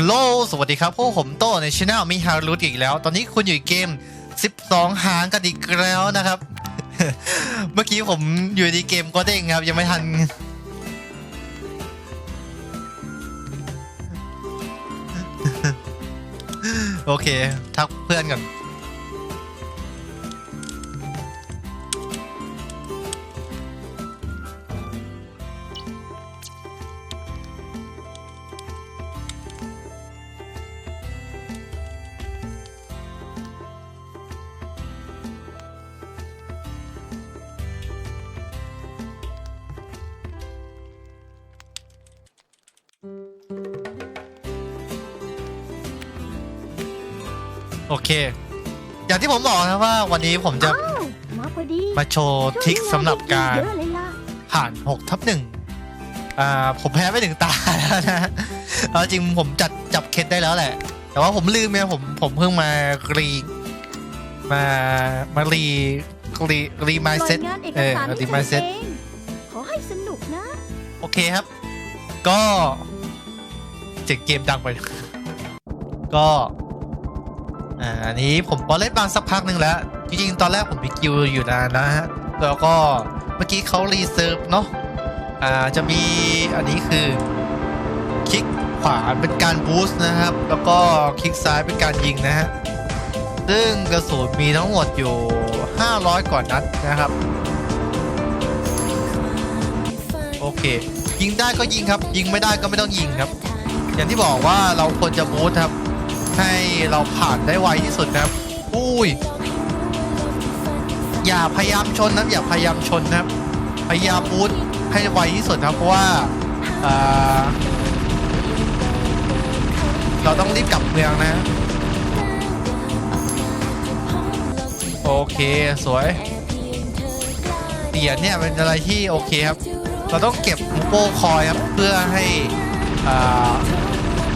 ฮัลโหล สวัสดีครับ พวกผมโตในช anel มีฮารุตอีกแล้ว ตอนนี้คุณอยู่ในเกม 12 หางกันอีกแล้วนะครับ เมื่อกี้ผมอยู่ในเกมก็เด้งครับ ยังไม่ทัน โอเค ทักเพื่อนก่อน อเคอย่างที่ผมบอกนะว่าวันนี้ผมจะอ้าวมาพอดีมาโชว์ทริคสำหรับการเยอะเลยล่ะผ่าน6ทับหนึ่งอ่า ผมแพ้ไปหนึ่งตาแล้วนะ เอาจริงผมจัดจับเคสได้แล้วแหละ แต่ว่าผมลืมไงผมผมเพิ่งมารี มา มารีรีรีมาปล่อเซ็ตยงานเอกเออสารรีให้มาฉัเซ็นตเองขอให้สนุกนะโอเคครับ ก็เจ็กเกมดังไป ก็ อ่าอันนี้ผมก็เล่นมาสักพักหนึ่งแล้ว จริงๆ ตอนแรกผมมีกิวอยู่นานนะฮะ แล้วก็เมื่อกี้เขารีเซิร์ฟเนาะ อ่า จะมีอันนี้คือ คลิกขวาเป็นการบูสต์นะครับ แล้วก็คลิกซ้ายเป็นการยิงนะฮะ ซึ่งกระสุนมีทั้งหมดอยู่ 500 กว่านัดนะครับ โอเค ยิงได้ก็ยิงครับ ยิงไม่ได้ก็ไม่ต้องยิงครับ อย่างที่บอกว่าเราควรจะบูสต์ครับ ให้เราผ่านได้ไวที่สุดนะครับ อุ้ย อย่าพยายามชนนะอย่าพยายามชนนะครับ พยายามบูสต์ให้ไวที่สุดครับเพราะว่าอ่าเราต้องรีบกลับเมืองนะ โอเคสวยเหรียญเนี่ยเป็นอะไรที่โอเคครับ เราต้องเก็บมูโป้คอยครับเพื่อให้อ่า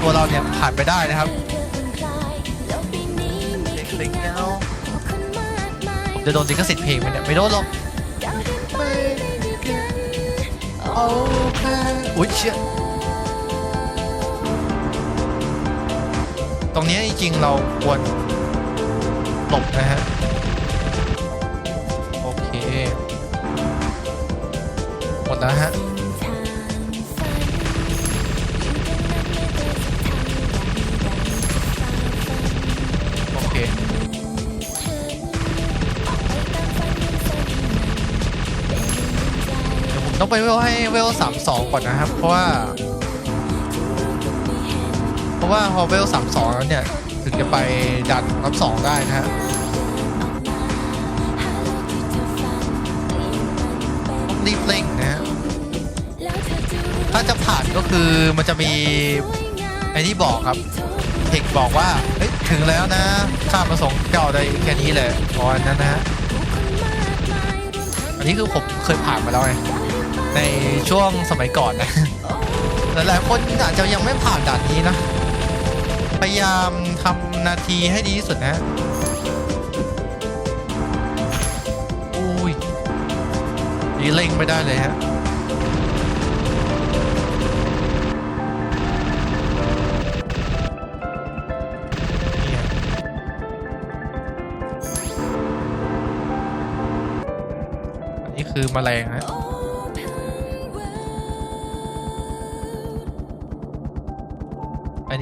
ตัวเราเนี่ยผ่านไปได้นะครับ เล็กๆแล้วผมจะโดนลิขสิทธิ์เพลงไหมเนี่ยไม่โดนหรอกอุ้ยเชี่ยตรงนี้จริงๆเราควรหลบนะฮะ โอเค หมดแล้วฮะ ไปเวลให้เวลสามสองก่อนนะครับ เพราะว่า เพราะว่าพอเวลสามสองแล้วเนี่ย ถึงจะไปดันรับสองได้นะฮะรีบเร่งนะฮะถ้าจะผ่านก็คือมันจะมีไอ้ที่บอกครับเทคบอกว่าเฮ้ยถึงแล้วนะข้ามมาส่งเจ้าได้แค่นี้เลยพอนนั้นนะฮะอันนี้คือผมเคยผ่านมาแล้วไง ในช่วงสมัยก่อนนะ หลายๆคนอาจจะยังไม่ผ่านด่านนี้นะ พยายามทำนาทีให้ดีที่สุดนะอุ้ยนี่เร่งไม่ได้เลยฮะนี่คือแมลงฮะ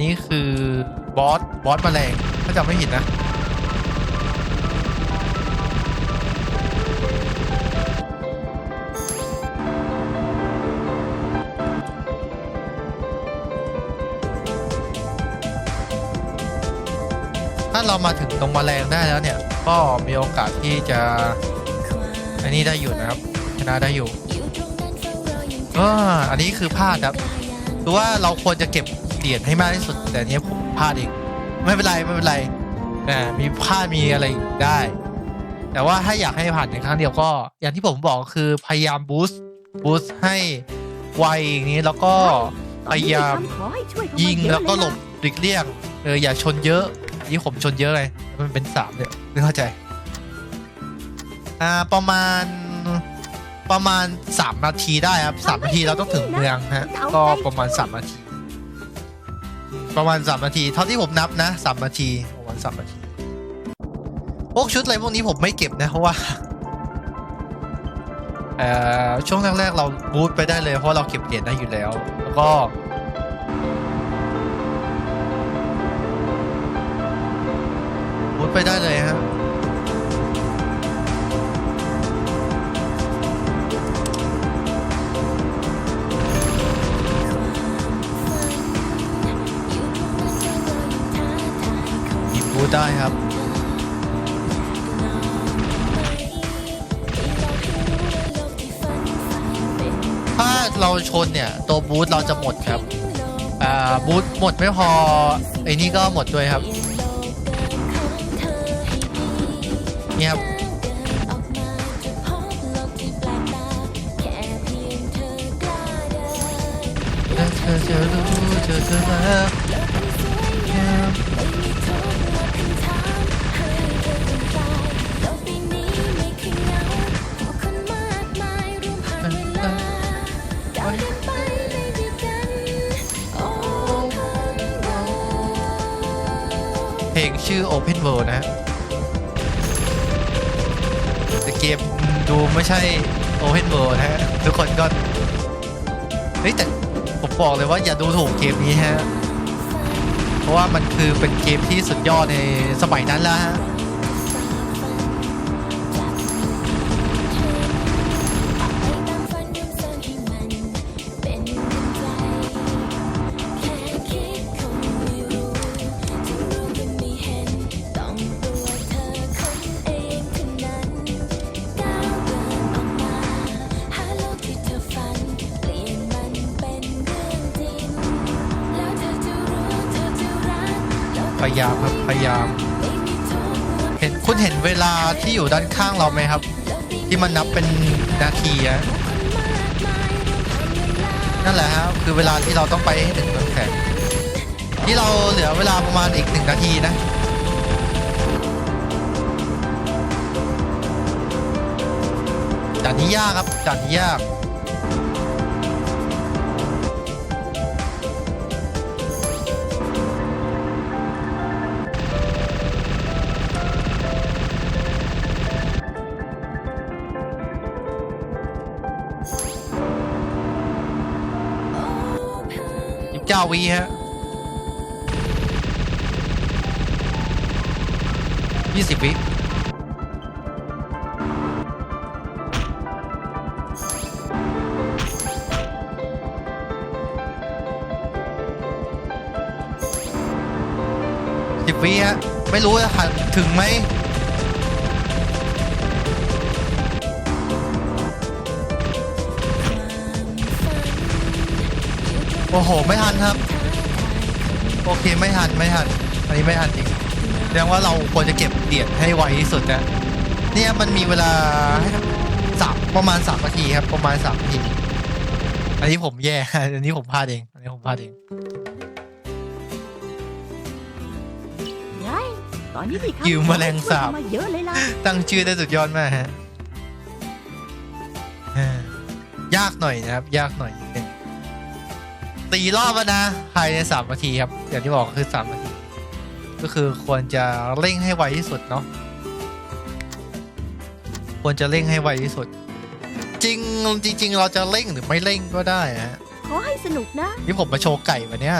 นนี้คือบอสบอสแมลงถ้าจำไม่ผิดนะถ้าเรามาถึงตรงแมลงได้แล้วเนี่ย ก็มีโอกาสที่จะอันนี้ได้อยู่นะครับชนะได้อยู่อ่าอันนี้คือพลาดครับคือว่าเราควรจะเก็บ เหรียญให้มากที่สุด แต่นเนี้ยผมพลาดเองไม่เป็นไรไม่เป็นไรนะมีพลาดมีอะไรได้ แต่ว่าถ้าอยากให้ผ่านในครั้งเดียวก็ อย่างที่ผมบอกคือพยายามบูสต์บูสต์ให้ไวอย่างนี้แล้วก็พยายามยิงแล้วก็หลบหลีกเลี่ยงเอออย่าชนเยอะนี่ผมชนเยอะเลยมันเป็นสามเนี่ยไม่เข้าใจอ่าประมาณประมาณสามนาทีได้ครับสามนาทีเราต้องถึงเมืองฮะก็ประมาณสามนาที ประมาณสามนาที เท่าที่ผมนับนะสามนาทีประมาณสามนาทีพวกชุดอะไรพวกนี้ผมไม่เก็บนะเพราะว่าเอ่อช่วงแรกๆเราบูทไปได้เลยเพราะเราเก็บเหรียญได้อยู่แล้ว แล้วก็บูทไปได้เลยฮะ ได้ครับถ้าเราชนเนี่ย ตัวบูทเราจะหมดครับอ่าบูทหมดไม่พอไอ้นี่ก็หมดด้วยครับนี่ครับเธอเธอรู้เธอเธอมา อ Open World นะฮะแต่เกมดูไม่ใช่ Open World นะฮะทุกคนก็เฮ้ยแต่ผมบอกเลยว่าอย่าดูถูกเกมนี้ฮะ เพราะว่ามันคือเป็นเกมที่สุดยอดในสมัยนั้นแล้วฮะ อยู่ด้านข้างเราไหมครับ ที่มันนับเป็นนาทีอะนั่นแหละครับคือเวลาที่เราต้องไปให้ถึงตรงแข่งที่เราเหลือเวลาประมาณอีกหนึ่งนาทีนะด่านนี้ยากครับด่านนี้ยาก ยิบเจ้าวีฮะยี่สิบวิสิบวิฮะ ไม่รู้จะถึงไหม โอ้โห ไม่ทันครับ โอเคไม่ทันไม่ทัน อันนี้ไม่ทันจริงแสดงว่าเราควรจะเก็บเหรียญให้ไวที่สุดนะเนี่ยมันมีเวลาให้สามประมาณสามนาทีครับ ประมาณสามนาที อันนี้ผมแย่ อันนี้ผมพลาดเอง อันนี้ผมพลาดเองไงตอนนี้มีกิวแมลงสาบช่วยมาเยอะเลยล่ะตั้งชื่อได้สุดยอดมากฮะเอ่อยากหน่อยนะครับ ยากหน่อยนิดนึง ตีรอบแล้วนะภายในสามนาทีครับ อย่างที่บอกคือสามนาที ก็คือควรจะเร่งให้ไวที่สุดเนาะควรจะเร่งให้ไวที่สุด จริงจริง ๆ เราจะเร่งหรือไม่เร่งก็ได้ฮะขอให้สนุกนะ นี่ผมมาโชว์ไก่วันเนี้ย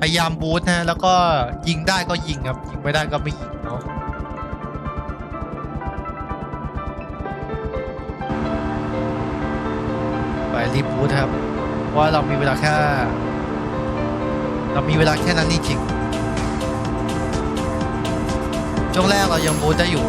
พยายามบูทนะแล้วก็ยิงได้ก็ยิงครับ ยิงไม่ได้ก็ไม่ยิง รีบูทครับว่าเรามีเวลาแค่ เรามีเวลาแค่นั้นจริงๆช่วงแรกเรายังบูทได้อยู่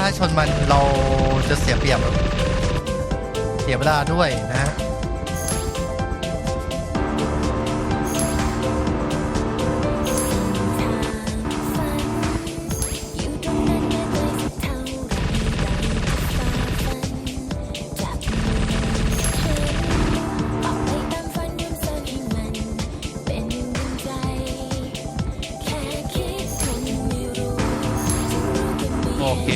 ถ้าชนมันเราจะเสียเปรียบครับเสียเวลาด้วยนะ เค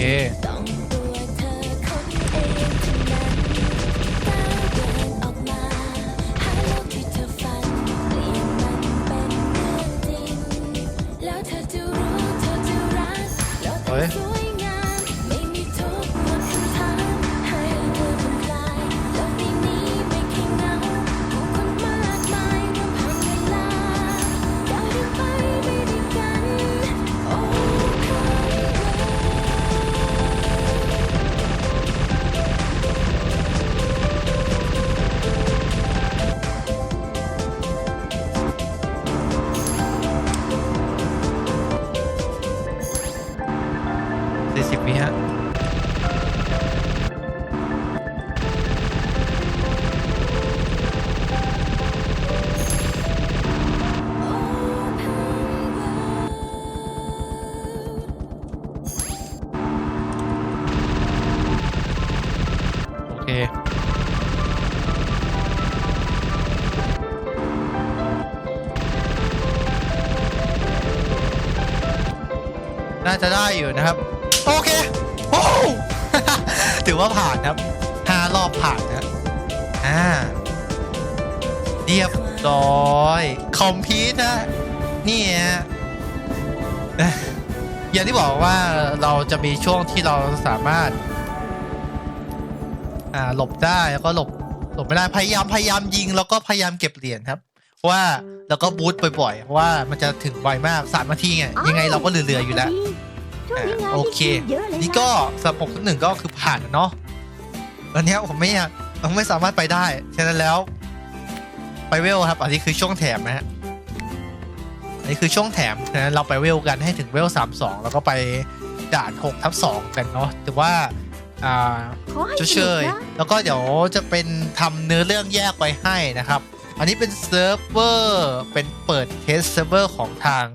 จะได้อยู่นะครับ โอเคโอ้โหถือว่าผ่านครับห้ารอบผ่านนะอ่าเรียบร้อยคอมพิวตนะนี่ฮะอย่างที่บอกว่าเราจะมีช่วงที่เราสามารถ อ่าหลบได้แล้วก็หลบหลบไม่ได้พยายามพยายามยิงแล้วก็พยายามเก็บเหรียญครับ ว่าแล้วก็บูทบ่อยๆว่ามันจะถึงไวมากสามนาทีไงยังไงเราก็เหลือๆอยู่แล้ว ช่วงนี้งานโอเค เยอะเลยนี่ก็สำหรับผมหนึ่งก็คือผ่านแล้วเนาะตอนเนี้ยผมไม่อยากผมไม่สามารถไปได้ฉะนั้นแล้ว ไปเวลครับ อันนี้คือช่วงแถมนะฮะอันนี้คือช่วงแถมฉะนั้นเราไปเวลกันให้ถึงเวลสามสองแล้วก็ไปด่านหกทับสองกันเนาะถือว่าอ่าขอให้ชดสเชนุกยนะแล้วก็เดี๋ยวจะเป็นทำเนื้อเรื่องแยกไว้ให้นะครับ อันนี้เป็นเซิร์ฟเวอร์เป็นเปิดเทสเซิร์ฟเวอร์ของทาง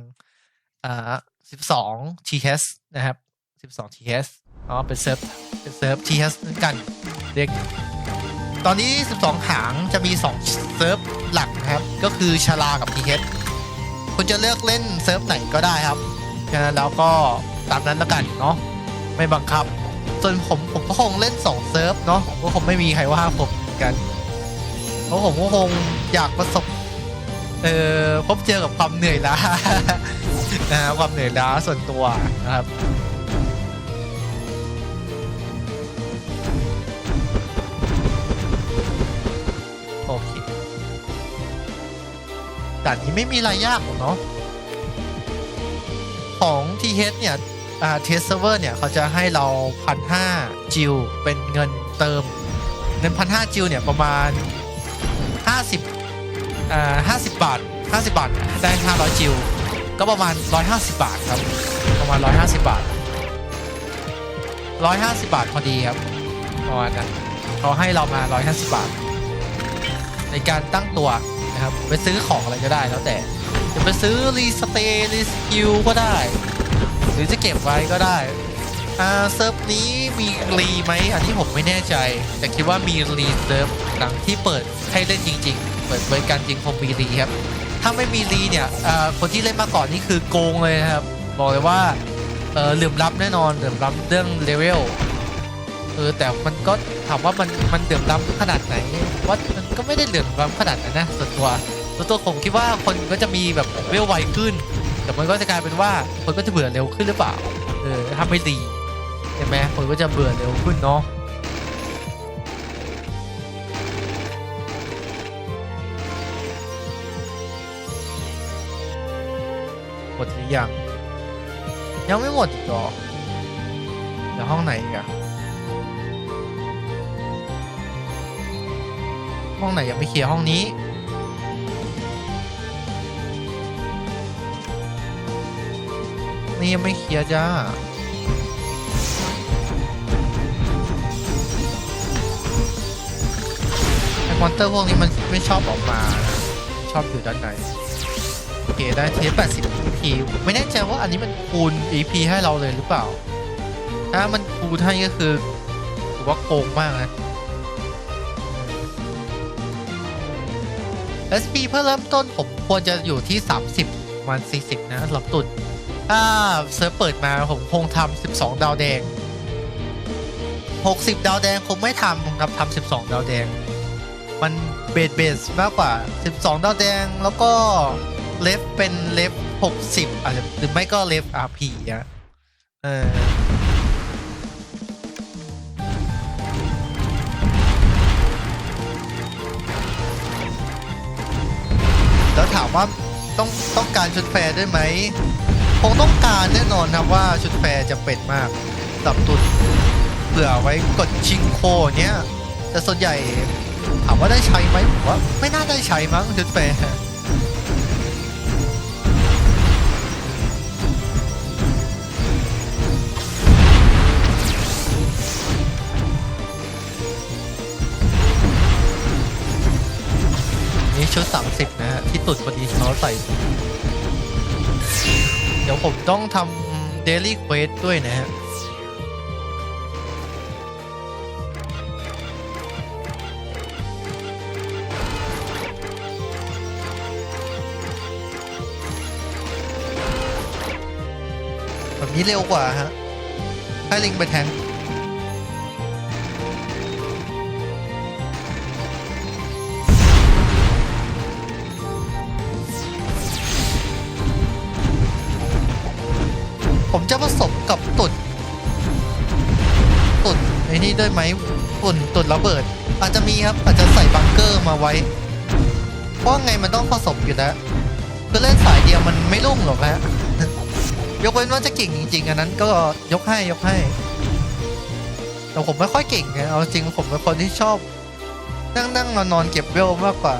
อ่า 12 TS นะครับ12 TS อ๋อเป็นเซิร์ฟเป็นเซิร์ฟ TS เหมือนกันเรียกตอนนี้ 12 หางจะมี 2 เซิร์ฟหลักนะครับ ก็คือชาลากับ TS คุณจะเลือกเล่นเซิร์ฟไหนก็ได้ครับฉะนั้นแล้วก็ตามนั้นแล้วกันเนาะไม่บังคับ ส่วนผมผมก็คงเล่นสองเซิร์ฟเนาะผมก็คงไม่มีใครว่าผมกัน เพราะผมก็คงอยากประสบ เอ่อพบเจอกับความเหนื่อยล้านะความเหนื่อยล้าส่วนตัวนะครับโอเคด่านนี้ไม่มีอะไรยากหรอกเนาะของ TH เนี่ยอ่า Test Server เนี่ย เขาจะให้เราพันห้าจิวเป็นเงินเติม เงินพันห้าจิวเนี่ย ประมาณห้าสิบ ห้าสิบบาทห้าสิบาทได้ห้าร้อยจิวก็ประมาณร้อยห้าสิบาทครับ ประมาณร้อยห้าสิบาทร้อยห้าสิบาทพอดีครับประมาณนั้นเขาให้เรามาร้อยห้าสิบาท ในการตั้งตัวนะครับไปซื้อของอะไรก็ได้แล้วแต่จะไปซื้อรีสเตย์รีสกิลก็ได้ หรือจะเก็บไว้ก็ได้ อ่าเซิร์ฟนี้มีรีไหมอันนี้ผมไม่แน่ใจ แต่คิดว่ามีรีเซิร์ฟหลังที่เปิดให้เล่นจริง ๆ เปิดบริการจริงคงมีรีครับ ถ้าไม่มีรีเนี่ยคนที่เล่นมาก่อนนี่คือโกงเลยครับ บอกเลยว่าเออเหลื่อมล้ำแน่นอนเหลื่อมล้ำเรื่องเลเวลเออแต่มันก็ถามว่ามันมันเหลื่อมล้ำขนาดไหนว่ามันก็ไม่ได้เหลื่อมล้ำขนาดนั้นนะส่วนตัวส่วนตัวผมคิดว่าคนก็จะมีแบบเวลไวขึ้น แต่มันก็จะกลายเป็นว่าคนก็จะเบื่อเร็วขึ้นหรือเปล่าเออถ้าไม่ดี ใช่ไหมคนก็จะเบื่อเร็วขึ้นเนาะหมดหรือยังยังไม่หมดอีกหรอเดี๋ยวห้องไหนอีกอะห้องไหนยังไม่เคลียร์ห้องนี้นี่ยังไม่เคลียร์จ้า อมอนเตอร์พวกนี้มันไม่ชอบออกมา ชอบอยู่ด้านในโอเคได้เทป80 EP ไม่แน่ใจว่าอันนี้มันคูณ EP ให้เราเลยหรือเปล่า ถ้ามันคูณให้ก็คือถือว่าโกงมากนะ SP เพื่อเริ่มต้นผมควรจะอยู่ที่ 30วัน40 นะหรับตุนถ้าเซิร์ฟเปิดมาผมคงทำ12 ดาวแดง 60 ดาวแดงคงไม่ทำครับทำ12 ดาวแดง มันเบสเบสมากกว่า 12 ดาวแดง แล้วก็เลฟเป็นเลฟ60 อาจจะหรือไม่ก็เลฟ RP อะเออแล้วถามว่าต้องต้องการชุดแฟร์ด้วยไหมคงต้องการแน่นอนครับว่าชุดแฟร์จะเป็นมากสับตุนเผื่อไว้กดชิงโคเนี้ยแต่ส่วนใหญ่ ถามว่าได้ใช้ไหมผมว่าไม่น่าได้ใช้มั้งชุดแฟร์นี่ชุด 30 นะฮะ ที่ตุนพอดีเขาใส่ เดี๋ยวผมต้องทำเดลี่เควสด้วยนะฮะ นี้เร็วกว่าฮะให้ลิงไปแทงผมจะผสมกับตุ่นตุ่นไอ้นี่ด้วยไหมตุ่นตุ่นระเบิด อาจจะมีครับอาจจะใส่บังเกอร์มาไว้ เพราะไงมันต้องผสมอยู่แล้วคือเล่นสายเดียวมันไม่รุ่งหรอกฮะ ยกเว้นว่าจะเก่งจริงๆอันนั้นก็ยกให้ยกให้ แต่ผมไม่ค่อยเก่งไงเอาจริงผมเป็นคนที่ชอบ นั่งนั่งนอนนอนเก็บเวลมากกว่า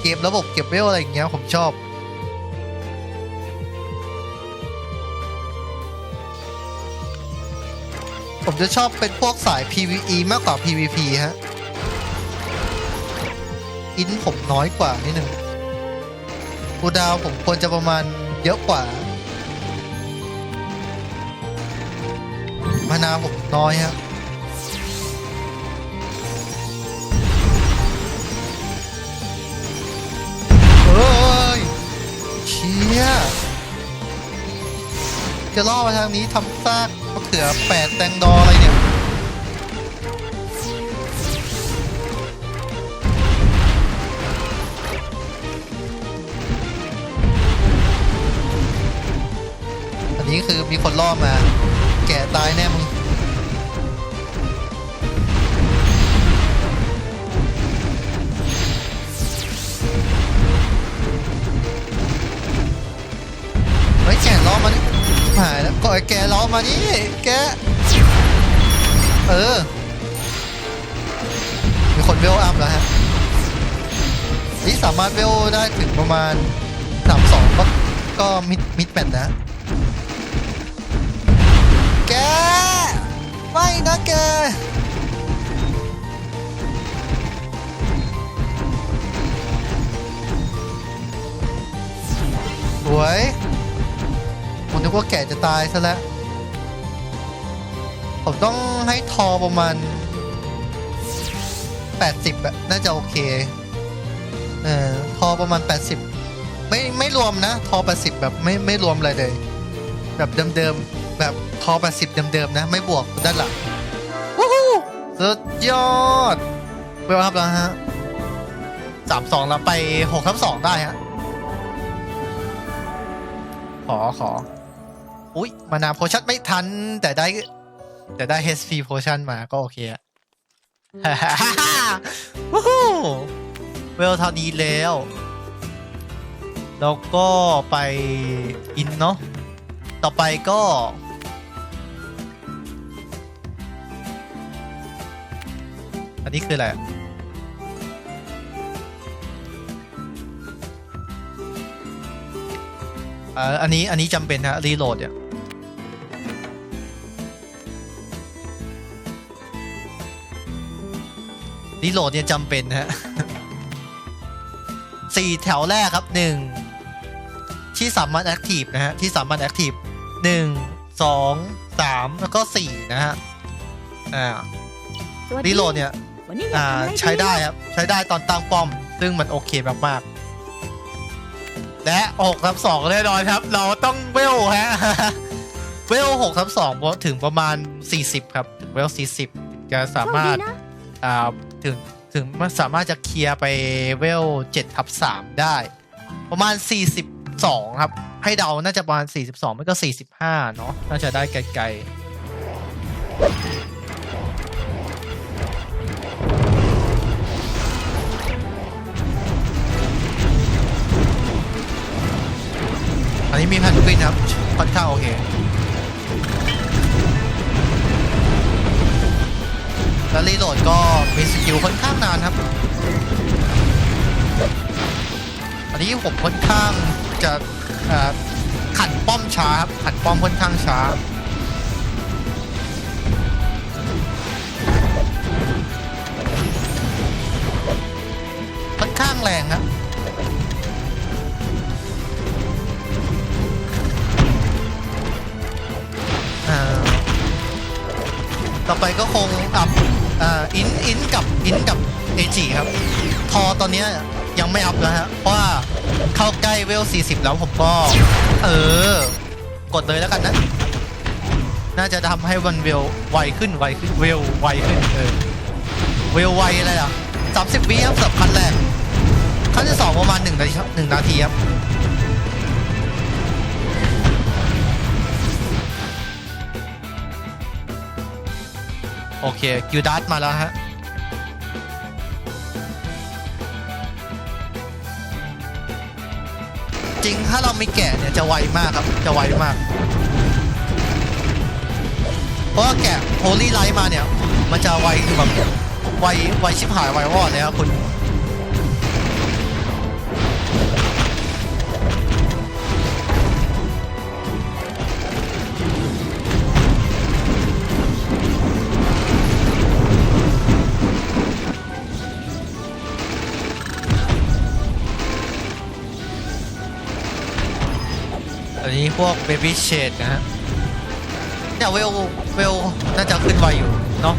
เกมระบบเก็บเวลอะไรอย่างเงี้ยผมชอบผมจะชอบเป็นพวกสาย PVE มากกว่า PVP ฮะ อินผมน้อยกว่านิดหนึ่งกูดาวผมควรจะประมาณเยอะกว่า มานาผมน้อยฮะเฮ้ยเชี่ยจะล่อมาทางนี้ทำซากมะเขือแปดแตงดออะไรเนี่ยอันนี้คือมีคนล่อมา แก่ตายแน่มึงเฮ้แกล้อมานี่หายแล้วก็ไอ้แกล้อมานี่แกเออ มีคนเวลอัพแล้วฮะนี่สามารถเวลได้ถึงประมาณสามสองก็ก็มิดมิดแปดนะ แก ไม่นะแก สวยผมนึกว่าแกจะตายซะแล้ว ผมต้องให้ทอประมาณ 80อะน่าจะโอเค เออทอประมาณ 80 ไม่ไม่รวมนะ ทอ80แบบไม่ไม่รวมอะไรเลย แบบเดิมๆ แบบทอ80เดิมๆนะ ไม่บวกด้านหลังวู้ฮู้สุดยอดเวลครับแล้วฮะ32แล้วไป6ทับ2ได้ฮะ ขอขอ อุ๊ยมานาโพชั่นไม่ทัน แต่ได้ แต่ได้ HP โพชั่นมาก็โอเคอะวู้ฮู้เวลเท่านี้แล้วแล้วก็ไปอินเนาะ ต่อไปก็ อันนี้คืออะไรอะเอ่ออันนี้อันนี้จำเป็นนะรีโหลดเนี่ยรีโหลดเนี่ยจำเป็นนะฮะสี่แถวแรกครับหนึ่งที่สามารถแอคทีฟนะฮะที่สามารถแอคทีฟหนึ่งสองสามแล้วก็สี่นะฮะอ่าสวัสรีโหลดเนี่ย วันนี้อยากอ่าทำอะไรใช้ได้ครับ ใช้ได้ตอนตั้งป้อม ซึ่งมันโอเคมากๆ และ6ทับ2แน่นอนครับ เราต้องเวลฮะ เวล6ทับ2ถึงประมาณ 40 ครับถึงเวล 40 จะสาโชคมารดีถนะอ่าถึงถึงมันสามารถจะเคลียร์ไปเวล7ทับ3ได้ ประมาณ 42 ครับ ให้เดาน่าจะประมาณ 42 ไม่ก็ 45 เนาะน่าจะได้ไกลๆ อันนี้มีแพนกวินครับค่อนข้างโอเคแล้วรีโหลดก็มีสกิลค่อนข้างนานครับ อันนี้ผมค่อนข้างจะขันป้อมช้าครับขันป้อมค่อนข้างช้าค่อนข้างแรงครับ ต่อไปก็คงอัพอ่าอินอินกับอินกับเอจิครับ ทอตอนนี้ยังไม่อัพแล้วฮะ เพราะว่าเข้าใกล้เวล 40 แล้วผมก็ เออ กดเลยแล้วกันนะ น่าจะทำให้วันเวลไวขึ้นไวขึ้นเวลไวขึ้นเออ เวลไวอะไรอะ30วิครับสำหรับขั้นแรกขั้นที่สองประมาณ1นาทีหนึ่งนาทีครับ โอเคกิวดัสมาแล้วฮะจริงถ้าเราไม่แกะเนี่ยจะไวมากครับจะไวมาก เพราะแกะโฮลี่ไลท์มาเนี่ย มันจะไวคือแบบไวไวชิบหายไววอดเลยครับคุณ วกเบบี้เชดนะฮะเนี่ยเวลเวลน่าจะขึ้นไวอยู่เนาะ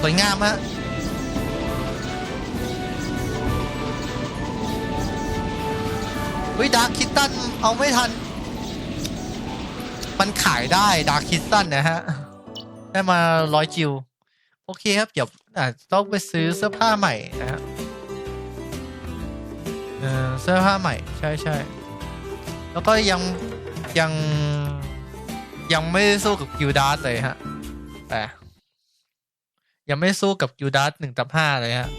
สวยงามฮะวิดาร์คิตตันเอาไม่ทัน มันขายได้ดาร์คิตตันนะฮะ ได้มาร้อยจิว โอเคครับ เดี๋ยวอาจต้องไปซื้อเสื้อผ้าใหม่นะฮะเออเสื้อผ้าใหม่ใช่ใช่แล้วก็ยังยังยังไม่ได้สู้กับกิลดาร์เลยฮะ แต่ ยังไม่สู้กับกิลดาร์หนึ่งตับห้าเลยฮะ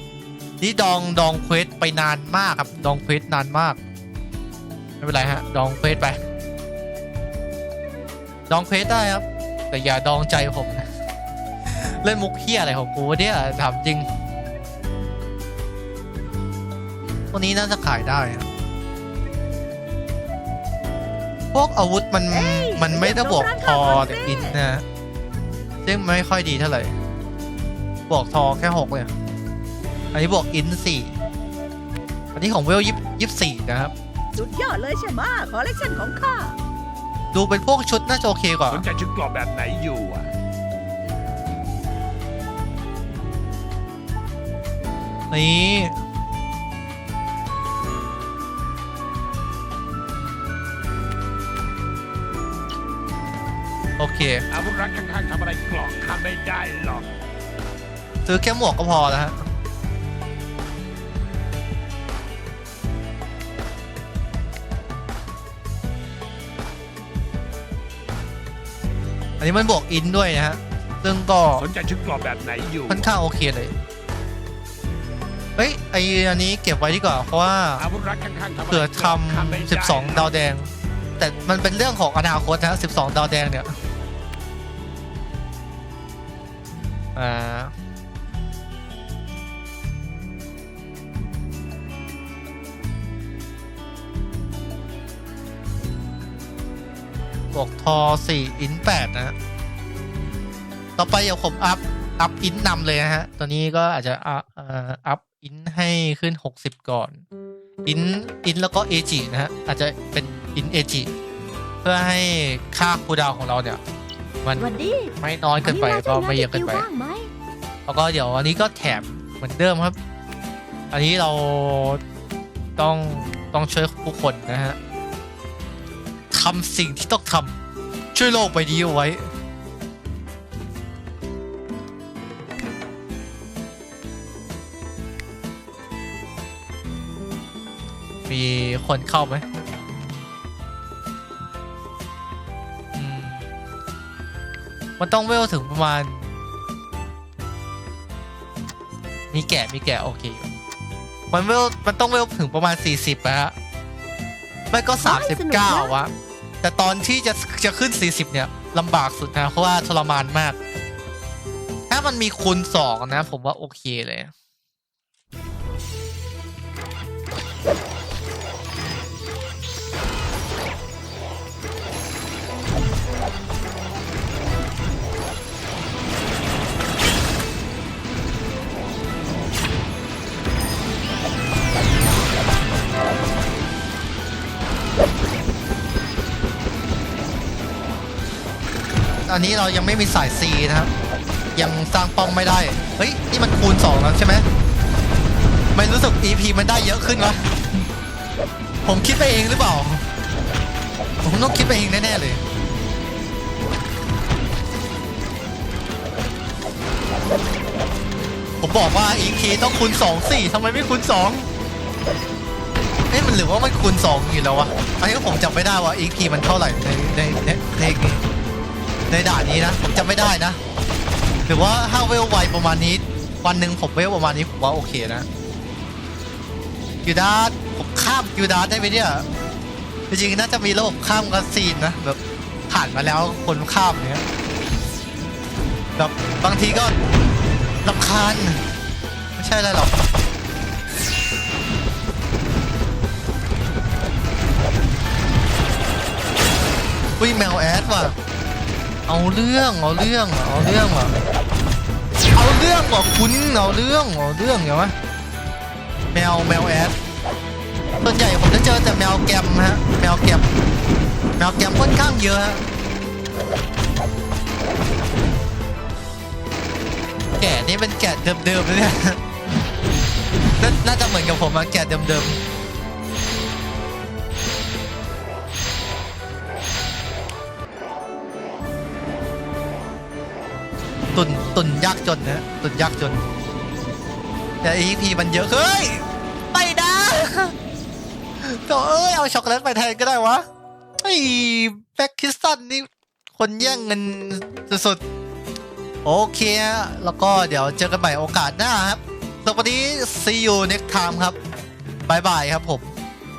นี่ดองดองเควสไปนานมากครับ ดองเควสนานมาก ไม่เป็นไรฮะ ดองเควสไป ดองเควสได้ครับ แต่อย่าดองใจผมนะ เล่นมุกเฮียอะไรของกูเนี่ยถามจริงตัวนี้น่าจะขายได้อะพวกอาวุธมันเอ้ยมันไม่ได้บวกเดี๋ยวทอเราแต่ทำก่อนสิอินนะซึ่งไม่ค่อยดีเท่าไหร่ บวกทอแค่หกเลย อันนี้บวกอินสี่ อันนี้ของเวลยิบยิบสี่นะครับ สุดยอดเลยใช่ไหมคอลเลคชันของข้า ดูเป็นพวกชุดน่าจะโอเคกว่าสนใจชุดเกรอบแบบไหนอยู่อะ นี่โอเค อาวุธรักข้างๆทำอะไรกรอกข้าไม่ได้หรอก ซื้อแค่หมวกก็พอแล้วฮะ อันนี้มันบวกอินด้วยนะฮะ ซึ่งก็สนใจชุดเกรอบแบบไหนอยู่ ค่อนข้างโอเคเลย เอ้ยไออันนี้เก็บไว้ดีกว่า เพราะว่าเผื่อทำ12 ดาวแดง แต่มันเป็นเรื่องของอนาคตนะ12 ดาวแดงเนี่ยอ่าบวกทอ4อิน8นะต่อไปเดี๋ยวผมอัพ อัพอินนำเลยนะฮะ ตัวนี้ก็อาจจะอัพ อินให้ขึ้นหกสิบก่อน อินอินแล้วก็เอจินะฮะ อาจจะเป็นอินเอจิเพื่อให้ค่าคูลดาวน์ของเราเนี่ย มันสวัสดีไม่น้อยเกินไปก็ไม่เยอะเกินไปว่างไหมแล้วก็เดี๋ยวอันนี้ก็แถมเหมือนเดิมครับ อันนี้เราต้องต้องช่วยผู้คนนะฮะทำสิ่งที่ต้องทำช่วยโลกใบนี้เอาไว้ มีคนเข้าไหมอืมมันต้องเวลถึงประมาณ มีแกะมีแกะโอเคอยู่มันเวลมันต้องเวลถึงประมาณ 40นะฮะไม่ก็ 39วะแต่ตอนที่จะจะขึ้น 40 เนี่ยลำบากสุดนะเพราะว่าทรมานมาก ถ้ามันมีคูณ2นะ ผมว่าโอเคเลย อันนี้เรายังไม่มีสาย C นะครับ ยังสร้างป้อมไม่ได้ เฮ้ย นี่มันคูณ2แล้วใช่ไหมไม่รู้สึก EP มันได้เยอะขึ้นวะผมคิดไปเองหรือเปล่า ผมต้องคิดไปเองแน่ๆเลย ผมบอกว่า EP ต้องคูณ2สิทำไมไม่คูณ2เอ๊ะมันหรือว่ามันคูณ2อยู่แล้ววะ อันนี้ผมจำไม่ได้ว่า EP มันเท่าไหร่ในในในใน ในด่านนี้นะผมจำไม่ได้นะหรือว่าถ้าเวลไวประมาณนี้ วันหนึ่งผมเวลประมาณนี้ผมว่าโอเคนะยูดาสผมข้ามยูดาสได้ไหมเนี่ยจริงๆน่าจะมีระบบข้ามกันซีนนะแบบผ่านมาแล้วคนข้ามเนี้ยแบบบางทีก็ลำคาญไม่ใช่อะไรหรอกอุ้ยแมวแอดว่ะ เอาเรื่องเอาเรื่องเอาเรื่องว่ะเอาเรื่องว่ะคุณเอาเรื่องเอาเรื่องเดี๋ยวะแมวแมวแอดส่วนใหญ่ผมจะเจอแต่แมวแกมฮะแมวแกมแมวแกมค่อนข้างเยอะฮะแกะนี่เป็นแกะเดิมๆเลยเนี่ยน่าน่าจะเหมือนกับผมอะแกะเดิมๆ ตุนตุนยากจนนะตุนยากจน แต่ EP มันเยอะเฮ้ยไปนะก็เอ้ยเอาช็อกโกแลตไปแทนก็ได้วะไอ้แบ็คคิสตันนี่คนแย่งเงินสุดๆโอเค แล้วก็เดี๋ยวเจอกันใหม่โอกาสหน้าครับสวัสดี see you next time ครับบายบายครับผม